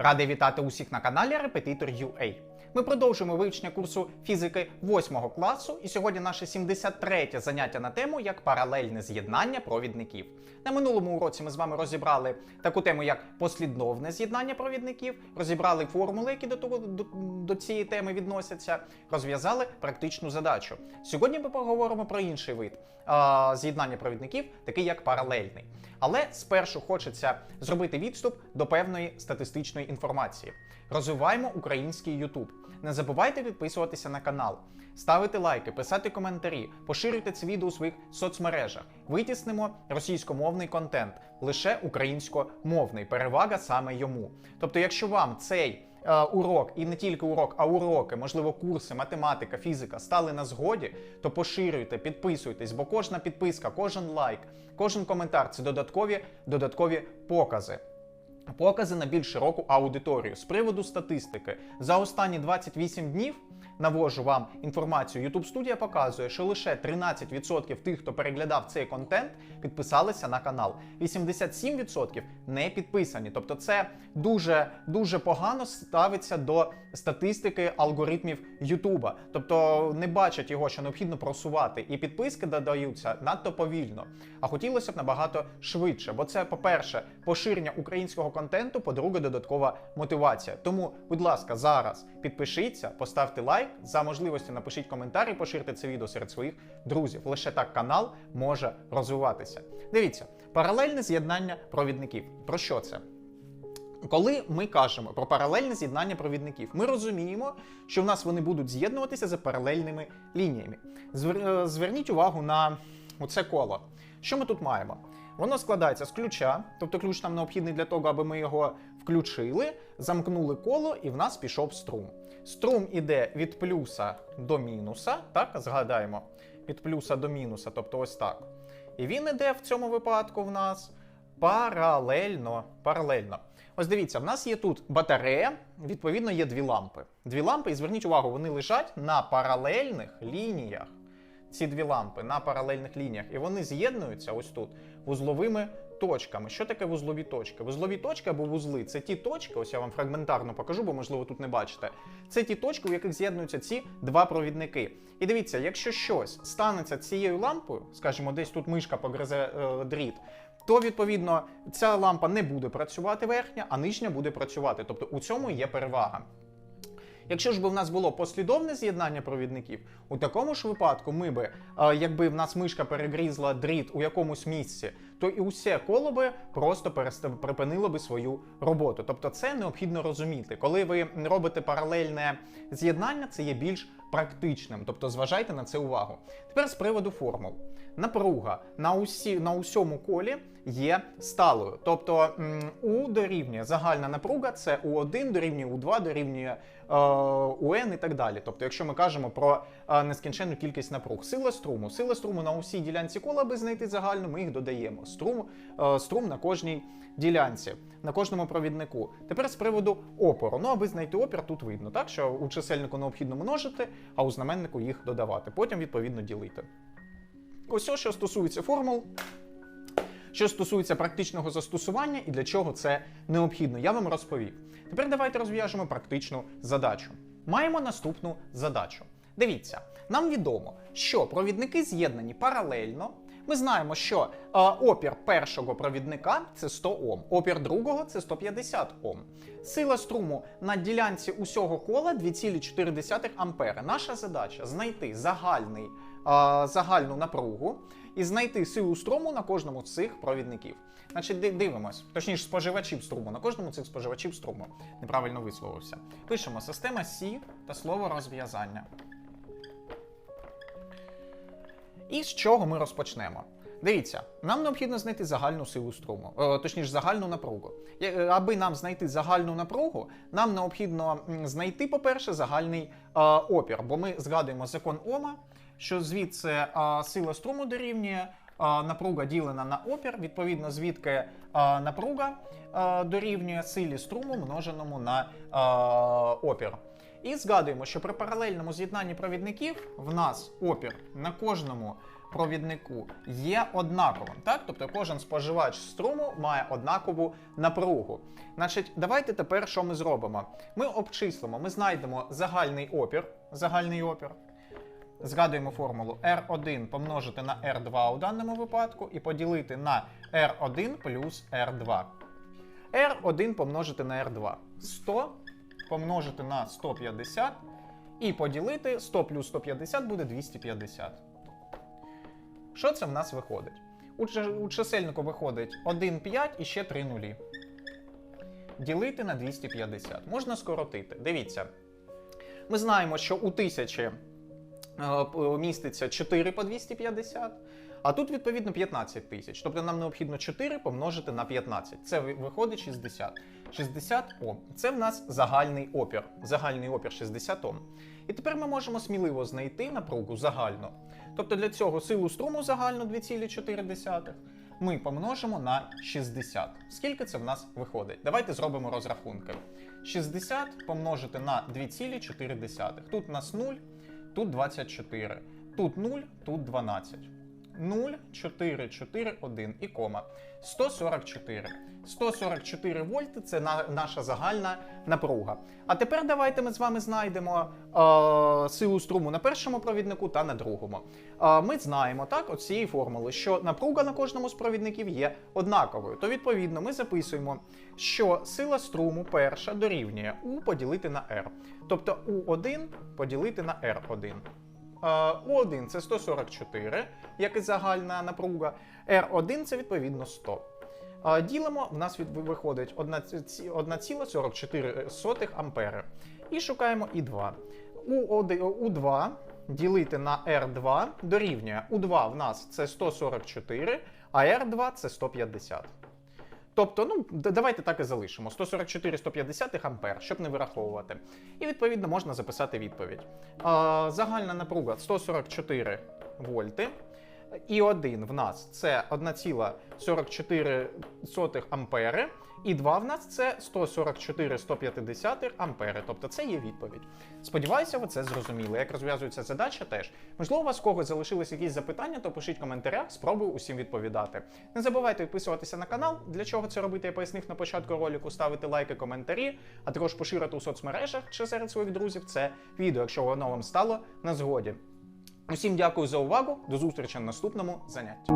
Радий вітати усіх на каналі Репетитор UA. Ми продовжуємо вивчення курсу фізики 8 класу, і сьогодні наше 73 заняття на тему як паралельне з'єднання провідників. На минулому уроці ми з вами розібрали таку тему, як послідовне з'єднання провідників, розібрали формули, які до, того, до, до цієї теми відносяться, розв'язали практичну задачу. Сьогодні ми поговоримо про інший вид з'єднання провідників, такий як паралельний. Але спершу хочеться зробити відступ до певної статистичної інформації. Розвиваємо український YouTube. Не забувайте підписуватися на канал, ставити лайки, писати коментарі, поширюйте це відео у своїх соцмережах. Витіснимо російськомовний контент, лише українськомовний. Перевага саме йому. Тобто, якщо вам цей урок і не тільки урок, а уроки, можливо, курси, математика, фізика стали на згоді, то поширюйте, підписуйтесь, бо кожна підписка, кожен лайк, кожен коментар це додаткові, додаткові покази. Покази на більш широку аудиторію з приводу статистики за останні 28 днів. Навожу вам інформацію. YouTube студія показує, що лише 13% тих, хто переглядав цей контент, підписалися на канал. 87% не підписані. Тобто, це дуже дуже погано ставиться до статистики алгоритмів YouTube. Тобто не бачать його, що необхідно просувати, і підписки додаються надто повільно. А хотілося б набагато швидше, бо це, по-перше, поширення українського контенту, по-друге, додаткова мотивація. Тому, будь ласка, зараз підпишіться, поставте лайк, за можливості напишіть коментар і поширте це відео серед своїх друзів. Лише так канал може розвиватися. Дивіться, паралельне з'єднання провідників. Про що це? Коли ми кажемо про паралельне з'єднання провідників, ми розуміємо, що в нас вони будуть з'єднуватися за паралельними лініями. Е, Зверніть увагу на оце коло. Що ми тут маємо? Воно складається з ключа, тобто ключ нам необхідний для того, аби ми його включили, замкнули коло, і в нас пішов струм. Струм іде від плюса до мінуса, так, згадаємо, від плюса до мінуса, тобто ось так. І він іде в цьому випадку в нас паралельно. паралельно. Ось дивіться, в нас є тут батарея, відповідно, є дві лампи. Дві лампи, і зверніть увагу, вони лежать на паралельних лініях. Ці дві лампи на паралельних лініях, і вони з'єднуються ось тут вузловими точками. Що таке вузлові точки? Вузлові точки або вузли це ті точки, ось я вам фрагментарно покажу, бо можливо тут не бачите. Це ті точки, у яких з'єднуються ці два провідники. І дивіться, якщо щось станеться цією лампою, скажімо, десь тут мишка погризе е, дріт, то відповідно ця лампа не буде працювати верхня, а нижня буде працювати. Тобто у цьому є перевага. Якщо ж би в нас було послідовне з'єднання провідників, у такому ж випадку ми би, е, якби в нас мишка перегрізла дріт у якомусь місці, то і усе коло би просто припинило би свою роботу. Тобто це необхідно розуміти. Коли ви робите паралельне з'єднання, це є більш практичним. Тобто зважайте на це увагу. Тепер з приводу формул. Напруга на усі на усьому колі є сталою. Тобто У дорівнює загальна напруга, це У1 дорівнює У2 дорівнює е, УН і так далі. Тобто, якщо ми кажемо про е, нескінченну кількість напруг, сила струму, сила струму на усій ділянці кола, аби знайти загальну, ми їх додаємо. Струм, е, струм на кожній ділянці, на кожному провіднику. Тепер з приводу опору. Ну, аби знайти опір, тут видно, так що у чисельнику необхідно множити, а у знаменнику їх додавати. Потім відповідно ділити. Ось ось, що стосується формул. Що стосується практичного застосування і для чого це необхідно, я вам розповів. Тепер давайте розв'яжемо практичну задачу. Маємо наступну задачу. Дивіться, нам відомо, що провідники з'єднані паралельно. Ми знаємо, що е, опір першого провідника це 100 Ом, опір другого це 150 Ом. Сила струму на ділянці усього кола 2,4 ампери. Наша задача знайти загальний, е, загальну напругу і знайти силу струму на кожному з цих провідників. Значить, ди- дивимось, точніше, споживачів струму. На кожному з цих споживачів струму. Неправильно висловився. Пишемо система Сі та слово розв'язання. І з чого ми розпочнемо? Дивіться, нам необхідно знайти загальну силу струму, е, точніше, загальну напругу. Е, Аби нам знайти загальну напругу, нам необхідно знайти, по-перше, загальний е, опір, бо ми згадуємо закон Ома, що звідси сила струму дорівнює напруга ділена на опір, відповідно, звідки е, напруга е, дорівнює силі струму множеному на е, опір. І згадуємо, що при паралельному з'єднанні провідників в нас опір на кожному провіднику є однаковим. Так? Тобто кожен споживач струму має однакову напругу. Значить, давайте тепер що ми зробимо? Ми обчислимо, ми знайдемо загальний опір. Загальний опір. Згадуємо формулу R1 помножити на R2 у даному випадку і поділити на R1 плюс R2. R1 помножити на R2. 100 помножити на 150 і поділити 100 плюс 150 буде 250. Що це в нас виходить? У, чисельнику виходить 1, 5 і ще 3 нулі. Ділити на 250. Можна скоротити. Дивіться. Ми знаємо, що у тисячі е, п- міститься 4 по 250, а тут, відповідно, 15 тисяч. Тобто нам необхідно 4 помножити на 15. Це виходить 60. 60 Ом. Це в нас загальний опір. Загальний опір 60 Ом. І тепер ми можемо сміливо знайти напругу загальну. Тобто для цього силу струму загальну 2,4 ми помножимо на 60. Скільки це в нас виходить? Давайте зробимо розрахунки. 60 помножити на 2,4. Тут у нас 0, тут 24. Тут 0, тут 12. 0, 4, 4, 1 і кома. 144. 144 вольти це на, наша загальна напруга. А тепер давайте ми з вами знайдемо е, силу струму на першому провіднику та на другому. Е, ми знаємо так, от цієї формули, що напруга на кожному з провідників є однаковою. То відповідно ми записуємо, що сила струму перша дорівнює U поділити на R. Тобто U1 поділити на R1. Е, У1 це 144, як і загальна напруга. R1 це відповідно 100. Е, Ділимо, в нас виходить 1,44 ампери. І шукаємо І2. У2 ділити на R2 дорівнює. У2 в нас це 144, а R2 це 150. Тобто, ну, давайте так і залишимо. 144-150 ампер, щоб не вираховувати. І відповідно можна записати відповідь. Загальна напруга 144 вольти. І 1 в нас це 1,44 ампери, і 2 в нас це 144-150 ампери. Тобто це є відповідь. Сподіваюся, ви це зрозуміли. Як розв'язується задача, теж. Можливо, у вас в когось залишились якісь запитання, то пишіть в коментарях, спробую усім відповідати. Не забувайте підписуватися на канал. Для чого це робити, я пояснив на початку ролику, ставити лайки, коментарі, а також поширити у соцмережах чи серед своїх друзів це відео, якщо воно вам стало на згоді. Усім дякую за увагу. До зустрічі на наступному занятті.